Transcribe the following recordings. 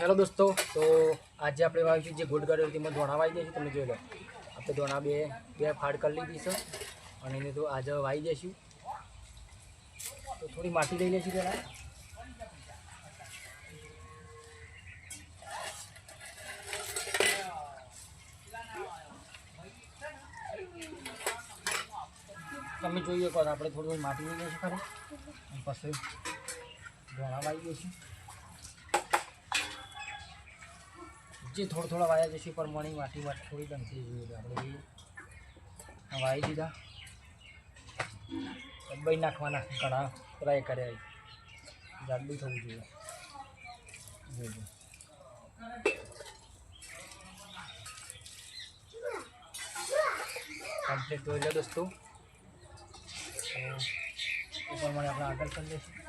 Hello દોસ્તો, તો આજે આપણે વાવીશું જે ગોડ હતી એમાં ધોણા વાવી દઈશું તમે જોઈ લો. આપણે ધોણા બે બે ફાડ કરી લીધી છે અને એને તો આજે વાવી જઈશું. તો થોડી માટી લઈ લઈશું પહેલાં. તમે જોઈએ કહો આપણે થોડી માટી લઈ લઈશું ખરે પછી ધોણા વાવી દઈશું જે થોડા થોડા વાયા જશે પ્રમાણે માટી માટી થોડી બનતી જોઈએ આપણે. આ વાવી દીધા. ડબ્બાઈ નાખવાના ઘણા ટ્રાય કર્યા જાડું થવું જોઈએ. જોઈજો કમ્પ્લીટ જોઈ લો દોસ્તો. એ પ્રમાણે આપણે આગળ કરી લઈશું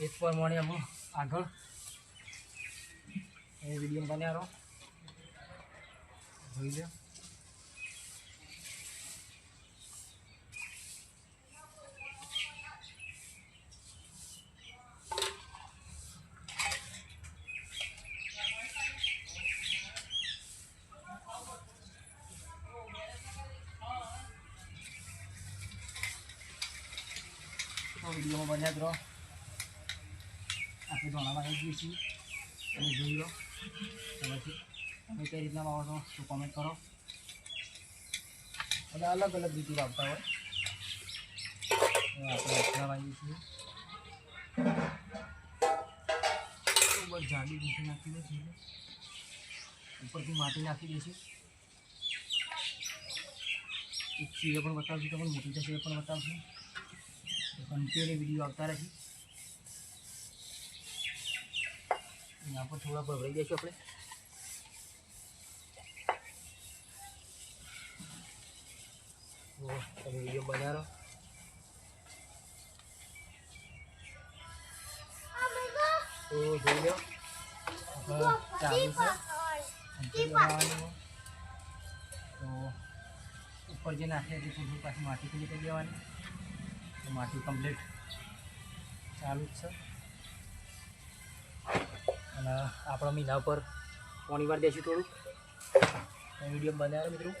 એ પર પ્રમાણે અમે આગળ. એ વીડિયો બનાવો જોઈ લો વિડીયોમાં બન્યા જ રહો. આપણે ધોણામાં આવી ગઈએ છીએ. તમે જોઈ લો. પછી તમે કઈ રીતના વાવો છો તો કોમેન્ટ કરો. અને અલગ અલગ રીતે વાવતા હોય. આપણે એટલા વાવીએ છીએ. જાડી રીતે નાખી દે છે ઉપરથી માટી નાખી દઈશું એક ચીરે પણ બતાવશું તમને મોટી જશે એ પણ બતાવશું. કન્ટિન્યુ વીડિયો આવતા રહે એના પર થોડા ભભરાઈ જઈશું આપણે. તમે વીડિયો બનાવો. તો જોઈ લો. ચાલુ છે. તો ઉપર જે નાખે છે થોડું પાછું માટી ખુલી કરી દેવાની તો માટી કમ્પ્લીટ ચાલુ જ છે. અને આપણા મીના પર પોણી વાર દેશું થોડુંક. વીડિયો બનાવ્યો મિત્રો?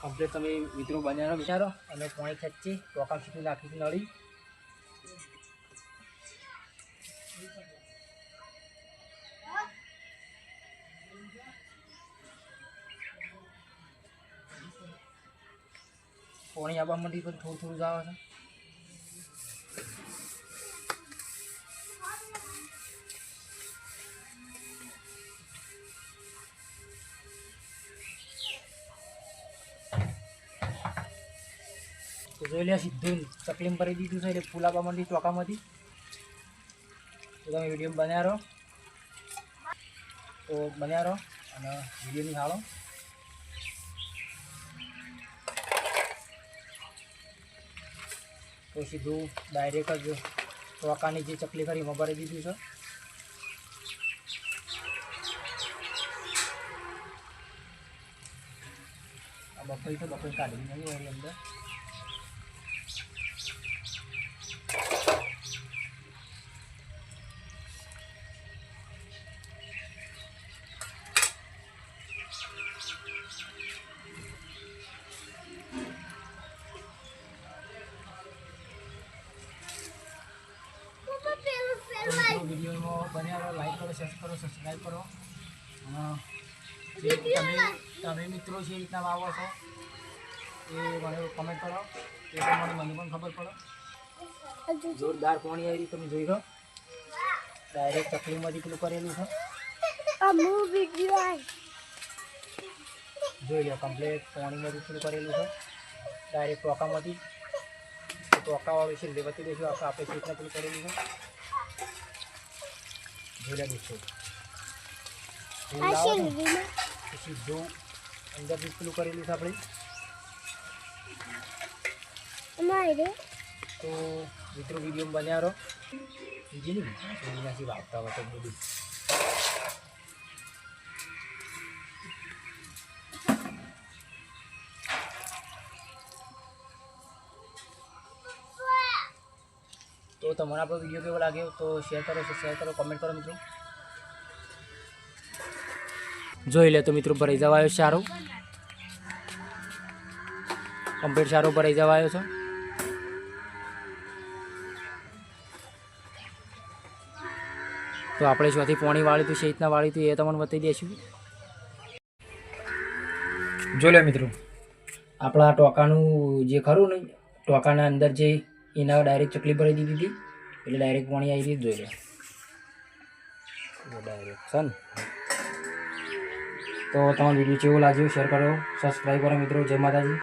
કમ્પ્લીટ તમે મિત્રો બનાવ્યો વિચારો. અને પોણી ખેંચી ટોકા સુધી નાખી નળી. પોણી આવવા માંડી પણ થોડું થોડું જ આવે છે. જોઈ લે, સીધું તકલીમ ભરી દીધું છે, એટલે ફૂલ આપવા માંડી ચોકામાંથી તો તમે વીડિયો બન્યા રહો તો બન્યા રહો અને વિડીયોની નિહાળો તો સીધું ડાયરેક્ટ જ ચોકાની જે ચકલી કરી એમાં ભરી દીધું છે. આ બકરી તો બકરી કાઢી નહીં એની અંદર. વિડીયોમાં બન્યા રહો લાઈક કરો શેર કરો સબસ્ક્રાઈબ કરો. જે તમે તમે મિત્રો છે રીતના વાવો છો એ મને કમેન્ટ કરો. એ પ્રમાણે મને પણ ખબર પડો. જોરદાર પાણી આવી તમે જોઈ લો. ડાયરેક્ટ ચકલીમાંથી પેલું કરેલું છે. જોઈ લો કમ્પ્લેટ પાણીમાંથી પેલું કરેલું છે. ડાયરેક્ટ ટોકામાંથી. ટોકાવાળું છે લેવાતી દેશો આપણે છે રીતના પેલું કરેલું છે. જોઈ લો દોસ્તો એવું લાવો ને તો. સીધું અંદરથી પેલું કરેલું છે આપણે. તો મિત્રો વીડિયો બન્યા રહો. બીજી નહીં વાગતા વખત બધું. તો તમને આપણો વીડિયો કેવો લાગ્યો તો શેર કરો શેર કરો કોમેન્ટ કરો મિત્રો. જોઈ લે તો મિત્રો, ભરાઈ જવા આવ્યો છે સારો. કમ્પ્લીટ સારો ભરાઈ જવા આવ્યો છે. તો આપણે શોથી પોણી વાળી હતી, શેતના રીતના વાળી હતી, એ તમને બતાવી દઈશું. જો લે મિત્રો, આપણા ટોકાનું જે ખરું ને, ટોકાના અંદર જે એના ડાયરેક્ટ ચકલી ભરી દીધી હતી. એટલે ડાયરેક્ટ પાણી આવી હતી જોઈ લે. ડાયરેક્ટ છે તો તમારો વીડિયો કેવો લાગ્યો? શેર કરો. સબસ્ક્રાઈબ કરો મિત્રો. જય માતાજી.